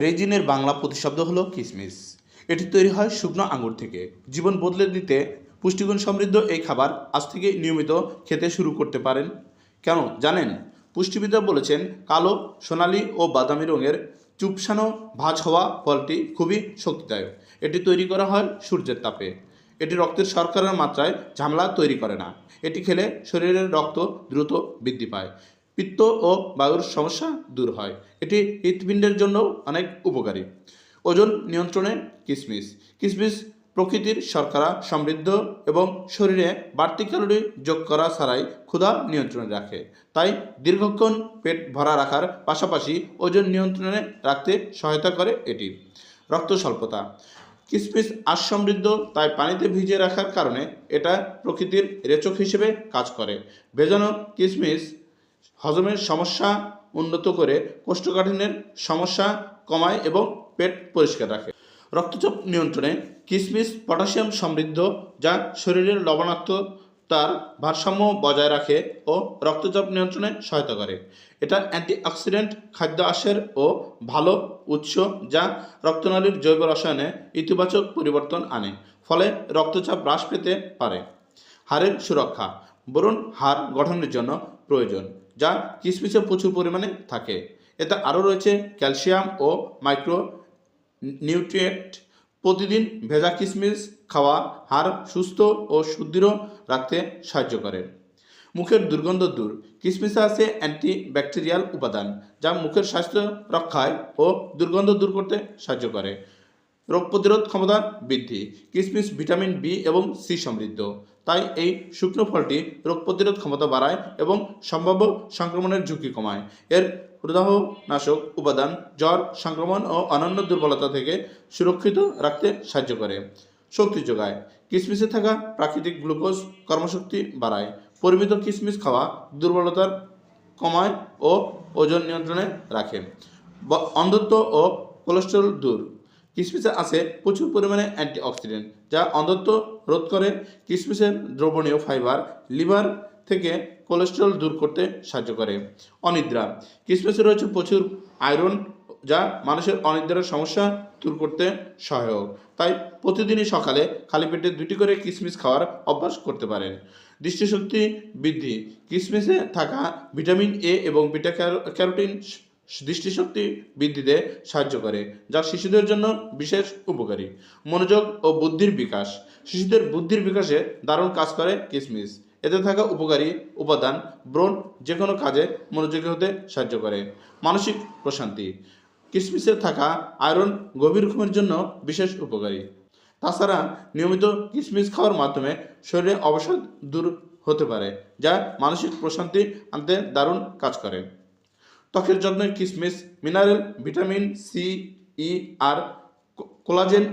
রেজিনের বাংলা প্রতিশব্দ হলো কিসমিস। এটি তৈরি হয় শুকনো আঙুর থেকে। জীবন বদলে দিতে পুষ্টিগুণ সমৃদ্ধ এই খাবার আজ থেকে নিয়মিত খেতে শুরু করতে পারেন। কেন? জানেন? পুষ্টিবিদরা বলেছেন, কালো, সোনালী ও বাদামি রঙের চুপসানো ভাজ হওয়া ফলটি খুবই শক্তিদায়ক। এটি তৈরি করা হয় সূর্যের তাপে। এটি রক্তের শর্করার মাত্রায় ঝামেলা তৈরি করে না। এটি খেলে শরীরের রক্ত দ্রুত বৃদ্ধি পায়। পিত্ত ও বায়ুর সমস্যা দূর হয়। এটি হৃৎপিণ্ডের জন্য অনেক উপকারী। ওজন নিয়ন্ত্রণে কিসমিস। কিসমিস প্রকৃতির শর্করা, সমৃদ্ধ এবং শরীরে বাড়তি ক্যালোরি যোগ করা ছাড়াই ক্ষুধা নিয়ন্ত্রণে রাখে। তাই দীর্ঘক্ষণ পেট ভরা রাখার পাশাপাশি ওজন নিয়ন্ত্রণে রাখতে সহায়তা করে এটি। রক্ত স্বল্পতা। কিসমিস আঁশ সমৃদ্ধ তাই পানিতে ভিজিয়ে রাখার কারণে এটা প্রকৃতির রেচক হিসেবে কাজ করে। ভেজানো কিসমিস হজমের সমস্যা উন্নত করে কোষ্ঠকাঠিন্যের সমস্যা কমায় এবং পেট পরিষ্কার রাখে। রক্তচাপ নিয়ন্ত্রণে কিসমিস, পটাশিয়াম সমৃদ্ধ, যা শরীরের লবণাক্ততার ভারসাম্য বজায় রাখে ও রক্তচাপ নিয়ন্ত্রণে সহায়তা করে। এটা অ্যান্টিঅক্সিডেন্ট খাদ্য আঁশের ও ভালো উৎস, যা রক্তনালীর জৈব রসায়নে ইতিবাচক পরিবর্তন আনে, ফলে রক্তচাপ হ্রাস পেতে পারে। হাড়ের সুরক্ষা, বরুণ হাড় গঠনের জন্য প্রয়োজন, যা কিসমিসে প্রচুর পরিমাণে থাকে। এতে আরও রয়েছে ক্যালসিয়াম ও মাইক্রো নিউট্রিয়েন্ট প্রতিদিন ভেজা কিসমিস খাওয়া, হাড় সুস্থ ও সুদৃঢ় রাখতে সাহায্য করে। মুখের দুর্গন্ধ দূর। কিসমিসে আছে অ্যান্টি ব্যাকটেরিয়াল উপাদান, যা মুখের স্বাস্থ্য রক্ষায় ও দুর্গন্ধ দূর করতে সাহায্য করে। রোগ প্রতিরোধ ক্ষমতা বৃদ্ধি, কিসমিস, ভিটামিন বি এবং সি সমৃদ্ধ। তাই এই শুকনো ফলটি রোগ প্রতিরোধ ক্ষমতা বাড়ায় এবং সম্ভাব্য সংক্রমণের ঝুঁকি কমায়। এর প্রদাহনাশক উপাদান জ্বর, সংক্রমণ ও অন্যান্য দুর্বলতা থেকে সুরক্ষিত রাখতে সাহায্য করে। শক্তি যোগায়। কিসমিসে থাকা প্রাকৃতিক গ্লুকোজ কর্মশক্তি বাড়ায়। পরিমিত কিসমিস খাওয়া দুর্বলতার কমায় ও ওজন নিয়ন্ত্রণে রাখে। অন্ধত্ব ও কোলেস্টেরল দূর। কিসমিসে আছে প্রচুর পরিমাণে অ্যান্টিঅক্সিডেন্ট, যা অন্ধত্ব রোধ করে। কিসমিসের দ্রবণীয় ফাইবার লিভার থেকে কোলেস্টেরল দূর করতে সাহায্য করে। অনিদ্রা, কিসমিসে রয়েছে প্রচুর আয়রন, যা মানুষের অনিদ্রার সমস্যা দূর করতে সহায়ক। তাই প্রতিদিনই সকালে খালি পেটে দুটি করে কিসমিস খাওয়ার অভ্যাস করতে পারেন। দৃষ্টিশক্তি বৃদ্ধি, কিসমিসে থাকা ভিটামিন এ এবং বিটা ক্যারো- ক্যারোটিন দৃষ্টিশক্তি বৃদ্ধিতে সাহায্য করে, যা শিশুদের জন্য বিশেষ উপকারী। মনোযোগ ও বুদ্ধির বিকাশ। শিশুদের বুদ্ধির বিকাশে দারুণ কাজ করে কিসমিস। এতে থাকা উপকারী উপাদান, ব্রণ যে কোনো কাজে মনোযোগী হতে সাহায্য করে। মানসিক প্রশান্তি। কিসমিসে থাকা আয়রন গভীর ঘুমের জন্য বিশেষ উপকারী। তাছাড়া নিয়মিত কিসমিস খাওয়ার মাধ্যমে শরীরে অবসাদ দূর হতে পারে, যা মানসিক প্রশান্তি আনতে দারুণ কাজ করে। ত্বকের যত্নে কিসমিস, মিনারেল, ভিটামিন সি, ই, আর কোলাজেন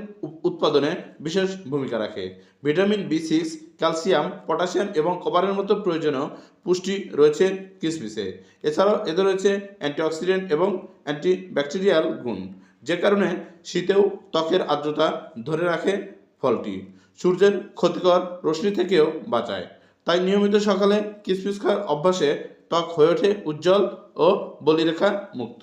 উৎপাদনে বিশেষ ভূমিকা রাখে। Vitamin B six, calcium, potassium এবং কপারের মতো প্রয়োজনীয় পুষ্টি রয়েছে কিসমিসে। এছাড়াও এতে রয়েছে অ্যান্টিঅক্সিডেন্ট এবং অ্যান্টি ব্যাকটেরিয়াল গুণ, যে কারণে শীতেও ত্বকের আর্দ্রতা ধরে রাখে ফলটি। সূর্যের ক্ষতিকর রশ্মি থেকেও বাঁচায়। তাই নিয়মিত সকালে কিসমিস খাওয়ার অভ্যাসে ত্বক হয়ে ওঠে উজ্জ্বল ও বলিরেখা মুক্ত।